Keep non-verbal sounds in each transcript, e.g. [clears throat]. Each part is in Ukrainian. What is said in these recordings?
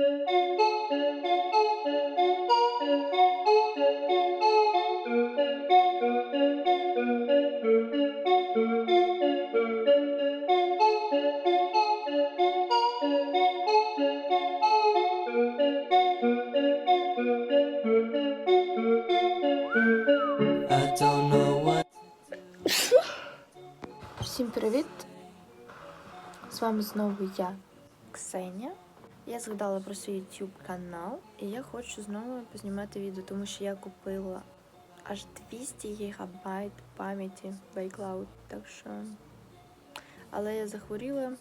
Всім привіт! З вами знову я, Ксенія. Я згадала про свій YouTube канал, і я хочу знову познімати відео, тому що я купила аж 200 гігабайт пам'яті в iCloud. Так що. Але я захворіла.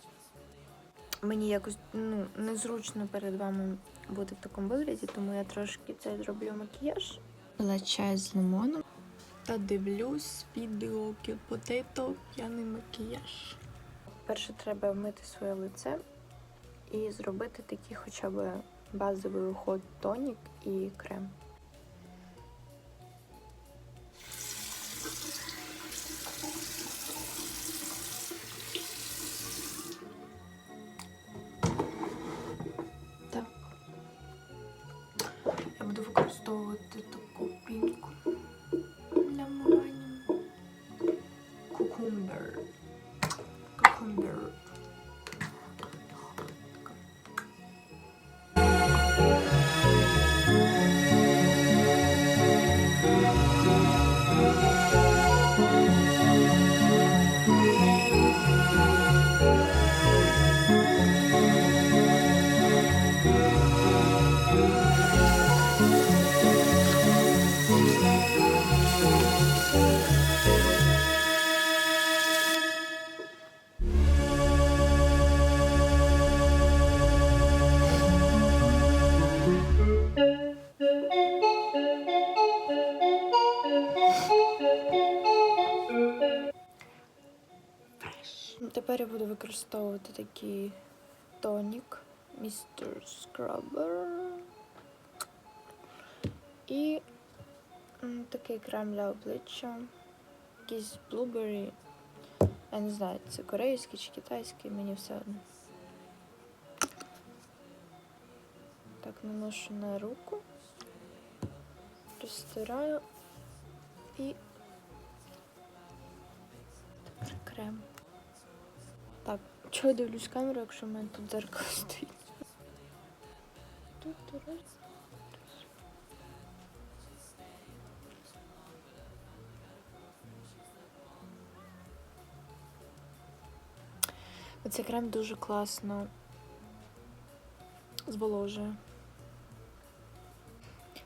Мені якось ну, незручно перед вами бути в такому вигляді, тому я трошки це зроблю макіяж. Пила чай з лимоном та дивлюсь відео Potatoe п'яний макіяж. Перше треба вмити своє лице і зробити такий хоча б базовий уход тонік і крем. Так. Я буду використовувати таку Тепер я буду використовувати такий тонік Mr. Scrubber. І такий крем для обличчя. Якийсь Blueberry. Я не знаю, це корейський чи китайський, мені все одно. Так, наношу на руку, розтираю і тепер крем. Чого дивлюсь камеру, якщо в мене тут дзеркало [laughs] стоїть? Оцей крем дуже класно зволожує.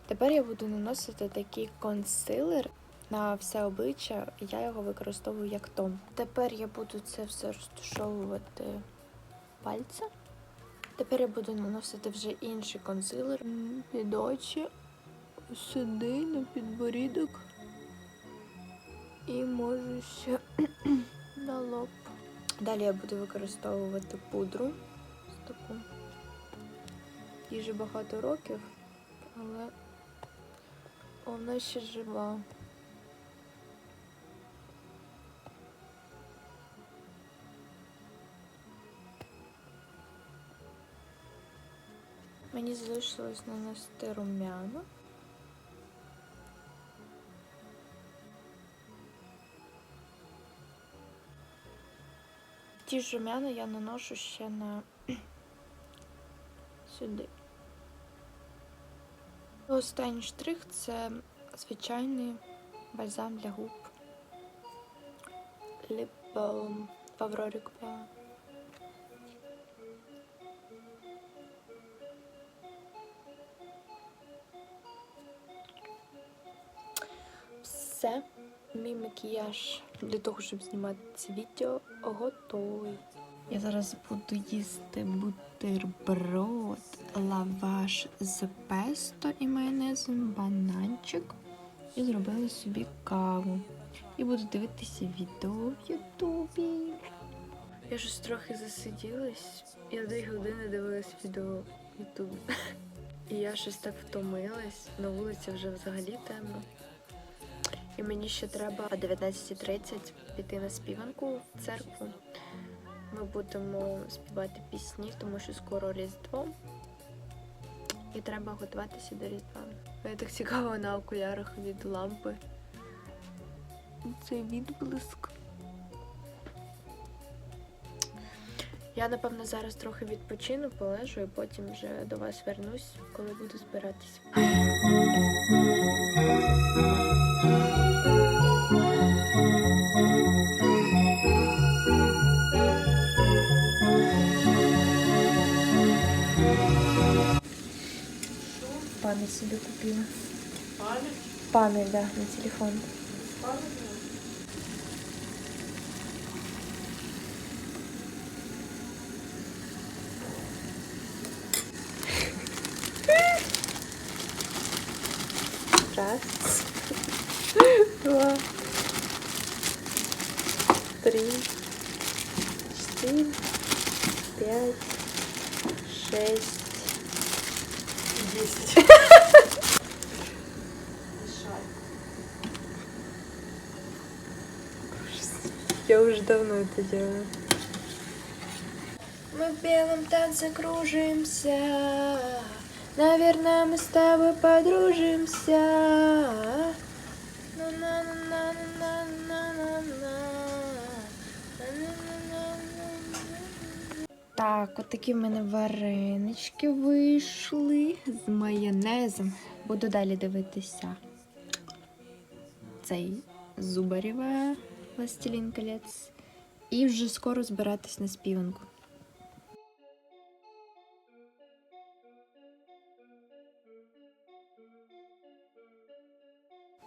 Тепер я буду наносити такий консилер на все обличчя, я його використовую як тон. Тепер я буду це все розташовувати пальцем. Тепер я буду наносити вже інший консилер під очі, сюди, на підборідок. І можу ще [clears throat] на лоб. Далі я буду використовувати пудру. Ось таку. Їй багато років, але вона ще жива. Мені залишилось нанести рум'яна. Ті ж рум'яна я наношу ще на [clears throat] сюди. Останній штрих це звичайний бальзам для губ. Lip Balm Auroric Balm. Все, мій макіяж для того, щоб знімати це відео, готовий. Я зараз буду їсти бутерброд, лаваш з песто і майонезом, бананчик. І зробила собі каву. І буду дивитися відео в Ютубі. Я щось трохи засиділась. Я дві години дивилась відео в Ютубі. [laughs] І я щось так втомилась. На вулиці вже взагалі темно. Мені ще треба о 19.30 піти на співанку в церкву. Ми будемо співати пісні, тому що скоро Різдво. І треба готуватися до Різдва. Я так цікаво на окулярах від лампи. Цей відблиск. Я, напевно, зараз трохи відпочину, полежу і потім вже до вас вернусь, коли буду збиратись. Память себе купила. Память? Память, да, на телефон. Память? Раз, два, три, Я уже давно это делаю. Мы в белом танце кружимся. Наверное, мы с тобой подружимся. Так, от такі в мене варенички вийшли з майонезом. Буду далі дивитися цей Зубарєва Властелін колець. І вже скоро збиратись на співанку.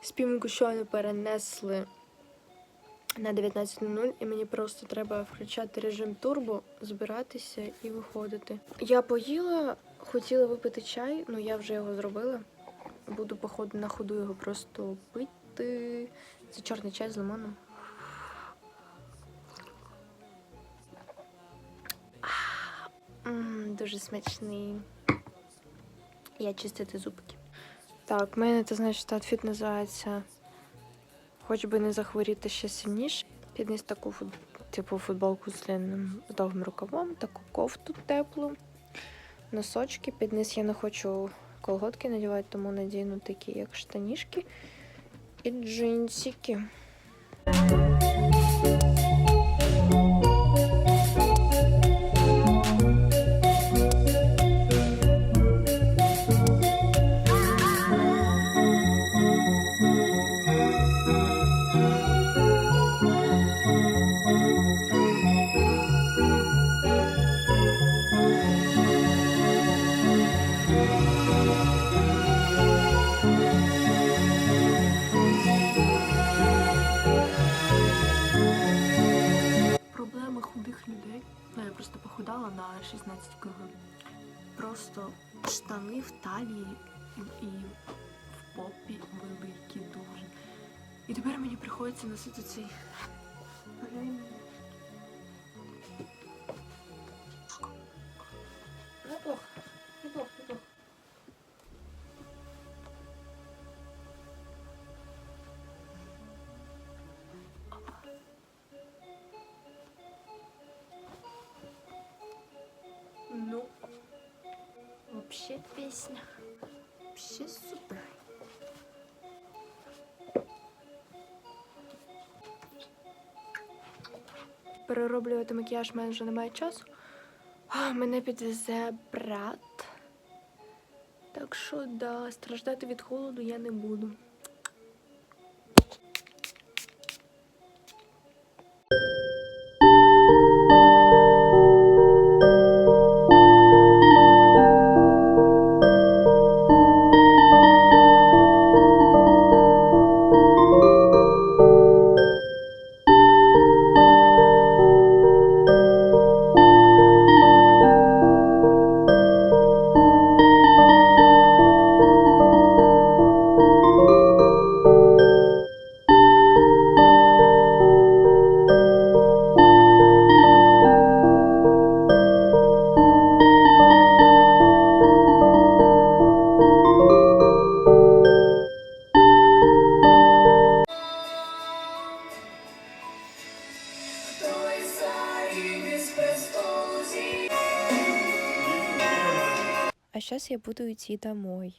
Співанку щойно перенесли на 19.00 і мені просто треба включати режим турбо, збиратися і виходити. Я поїла, хотіла випити чай, ну я вже його зробила. Буду, походу, на ходу його просто пити. Це чорний чай з лимоном. Дуже смачний. Я чистити зубки. Так, в мене це значить аутфіт називається Хоч би не захворіти ще сильніше. Підніс таку типу футболку з длинним довгим рукавом, таку кофту теплу, носочки. Підніс я не хочу колготки надівати, тому надіну такі, як штанішки і джинсики. На 16 кг. Просто штани в талії і, в попі великі дуже. І тепер мені приходиться носити цей вообще песня. Вообще супер. Перероблювати макіяж в мене вже немає часу. О, мене підвезе брат. Так що, да, страждати від холоду я не буду. Буду идти домой.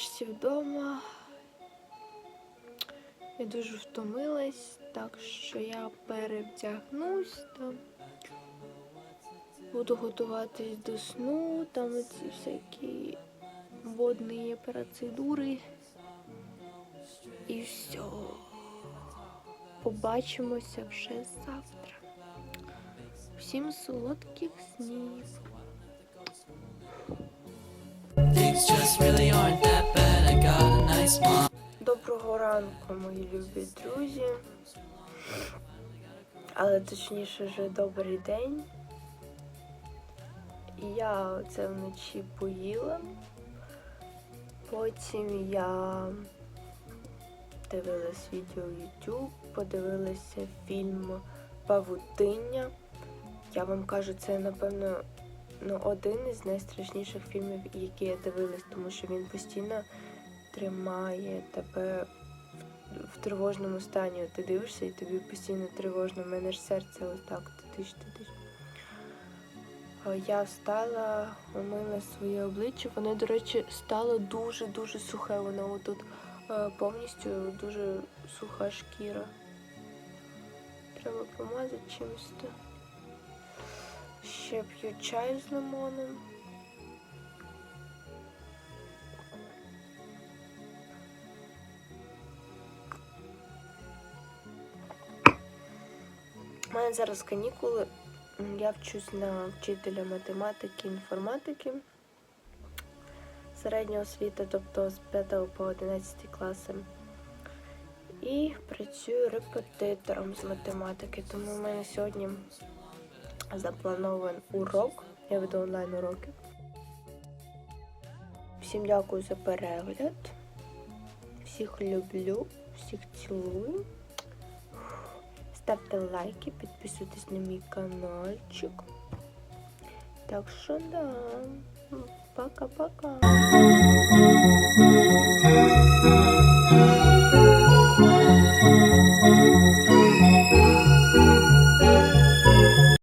Нарешті вдома. Я дуже втомилась, так що я перевдягнусь там. Буду готуватись до сну, там ці всякі водні процедури. І все. Побачимося вже завтра. Всім солодких снів. Things just really aren't Доброго ранку, мої любі друзі. Але точніше вже добрий день. Я це вночі поїла. Потім я дивилась відео YouTube, подивилася фільм Павутиння. Я вам кажу, це напевно ну, один із найстрашніших фільмів, які я дивилась, тому що він постійно тримає тебе в, в тривожному стані. Ти дивишся і тобі постійно тривожно. У мене ж серце ось так тиш тиш. Я встала, умила своє обличчя. Воно, до речі, стало дуже-дуже сухе. Воно отут е, повністю дуже суха шкіра. Треба помазати чимось. Ще п'ю чай з лимоном. У мене зараз канікули. Я вчусь на вчителя математики, інформатики середньої освіти, тобто з 5 по 11 класи. І працюю репетитором з математики. Тому в мене сьогодні запланований урок. Я веду онлайн уроки. Всім дякую за перегляд. Всіх люблю, всіх цілую. Ставте лайки, підписуйтесь на мій каналчик. Так що да. Пока-пока.